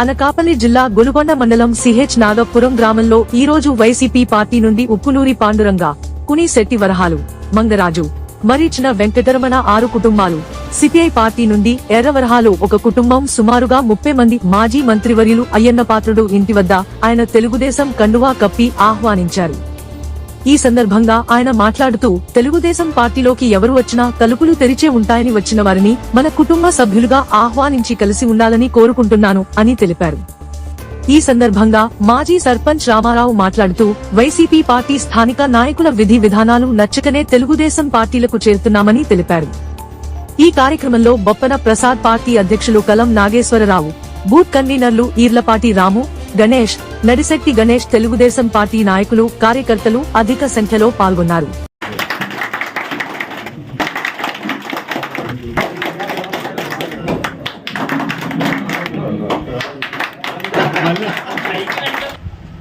అనకాపల్లి జిల్లా గొలుగొండ మండలం సిహెచ్ నాగపురం గ్రామంలో ఈ రోజు వైసీపీ పార్టీ నుండి ఉప్పులూరి పాండురంగ కునిశెట్టి వరహాలు మంగరాజు మరీచిన వెంకటరమణ ఆరు కుటుంబాలు. సిపిఐ పార్టీ నుండి ఎర్రవరహాలు ఒక కుటుంబం సుమారుగా ముప్పై మంది మాజీ మంత్రివర్యులు అయ్యన్న పాత్రుడు ఇంటి వద్ద ఆయన తెలుగుదేశం కండువా కప్పి ఆహ్వానించారు. ఈ సందర్భంగా ఆయన మాట్లాడుతూ తెలుగుదేశం పార్టీలోకి ఎవరు వచ్చినా తలుపులు తెరిచే ఉంటాయని వచ్చిన వారిని మన కుటుంబ సభ్యులుగా ఆహ్వానించి కలిసి ఉండాలని కోరుకుంటున్నాను అని తెలిపారు. ఈ సందర్భంగా మాజీ సర్పంచ్ రామారావు మాట్లాడుతూ వైసీపీ పార్టీ స్థానిక నాయకుల విధి విధానాలు నచ్చకనే తెలుగుదేశం పార్టీలకు చేరుతున్నామని తెలిపారు. ఈ కార్యక్రమంలో బొప్పన ప్రసాద్ పార్టీ అధ్యక్షులు కలం నాగేశ్వరరావు బూత్ కన్వీనర్లు ఈర్లపాటి రాము గణేష్ నడిశెట్టి గణేష్ తెలుగుదేశం పార్టీ నాయకులు కార్యకర్తలు అధిక సంఖ్యలో పాల్గొన్నారు.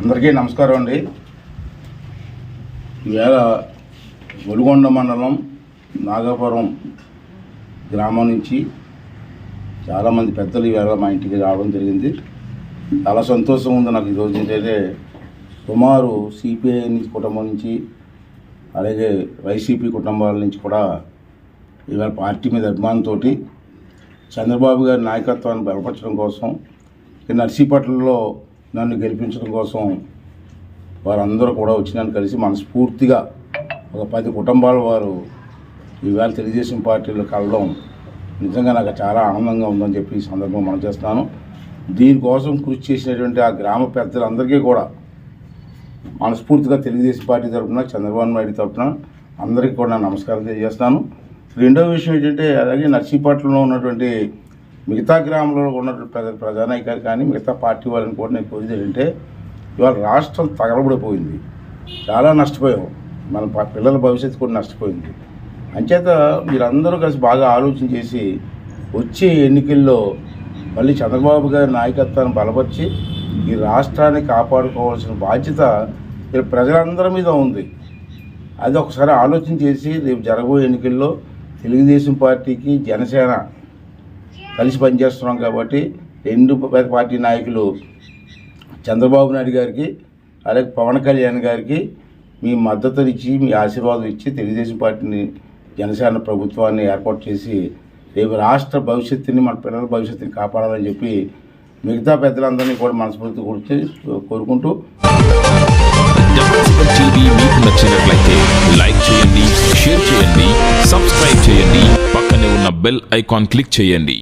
అందరికీ నమస్కారం అండి. ఈవేళ గొలుగొండ మండలం నాగపురం గ్రామం నుంచి చాలామంది పెద్దలు ఈవేళ మా ఇంటికి రావడం జరిగింది. చాలా సంతోషం ఉంది నాకు ఈరోజు ఏంటంటే సుమారు సిపిఐ నుంచి కుటుంబం నుంచి అలాగే వైసీపీ కుటుంబాల నుంచి కూడా ఈవేళ పార్టీ మీద అభిమానంతో చంద్రబాబు గారి నాయకత్వాన్ని బలపరచడం కోసం నర్సీపట్నంలో నన్ను గెలిపించడం కోసం వారందరూ కూడా వచ్చి నన్ను కలిసి మనస్ఫూర్తిగా ఒక పది కుటుంబాల వారు ఈవేళ తెలుగుదేశం పార్టీలో కలవడం నిజంగా నాకు చాలా ఆనందంగా ఉందని చెప్పి ఈ సందర్భం మనం చేస్తాను దీనికోసం కృషి చేసినటువంటి ఆ గ్రామ పెద్దలందరికీ కూడా మనస్ఫూర్తిగా తెలుగుదేశం పార్టీ తరఫున చంద్రబాబు నాయుడు తరఫున అందరికీ కూడా నా నమస్కారం తెలియజేస్తాను రెండవ విషయం ఏంటంటే అలాగే నర్సీపట్నంలో ఉన్నటువంటి మిగతా గ్రామంలో ఉన్నటువంటి ప్రజా ప్రజానాయకులు కానీ మిగతా పార్టీ వాళ్ళని కూడా నేను కోరింది ఏంటంటే ఇవాళ రాష్ట్రం తగలబడిపోయింది. చాలా నష్టపోయాం. మన పిల్లల భవిష్యత్తు కూడా నష్టపోయింది. అంచేత మీరందరూ కలిసి బాగా ఆలోచన చేసి వచ్చే ఎన్నికల్లో మళ్ళీ చంద్రబాబు గారి నాయకత్వాన్ని బలపరిచి ఈ రాష్ట్రాన్ని కాపాడుకోవాల్సిన బాధ్యత ఈ ప్రజలందరి మీద ఉంది. అది ఒకసారి ఆలోచన చేసి రేపు జరగబోయే ఎన్నికల్లో తెలుగుదేశం పార్టీకి జనసేన కలిసి పనిచేస్తున్నాం కాబట్టి రెండు పార్టీ నాయకులు చంద్రబాబు నాయుడు గారికి అలాగే పవన్ కళ్యాణ్ గారికి మీ మద్దతునిచ్చి మీ ఆశీర్వాదం ఇచ్చి తెలుగుదేశం పార్టీని జనసేన ప్రభుత్వాన్ని ఏర్పాటు చేసి రేపు రాష్ట్ర భవిష్యత్తుని మన పిల్లల భవిష్యత్తుని కాపాడాలని చెప్పి మిగతా పెద్దలందరినీ కూడా మనస్ఫూర్తి గురించి కోరుకుంటూ మీకు నచ్చినట్లయితే లైక్ చేయండి షేర్ చేయండి సబ్స్క్రైబ్ చేయండి పక్కనే ఉన్న బెల్ ఐకాన్ క్లిక్ చేయండి.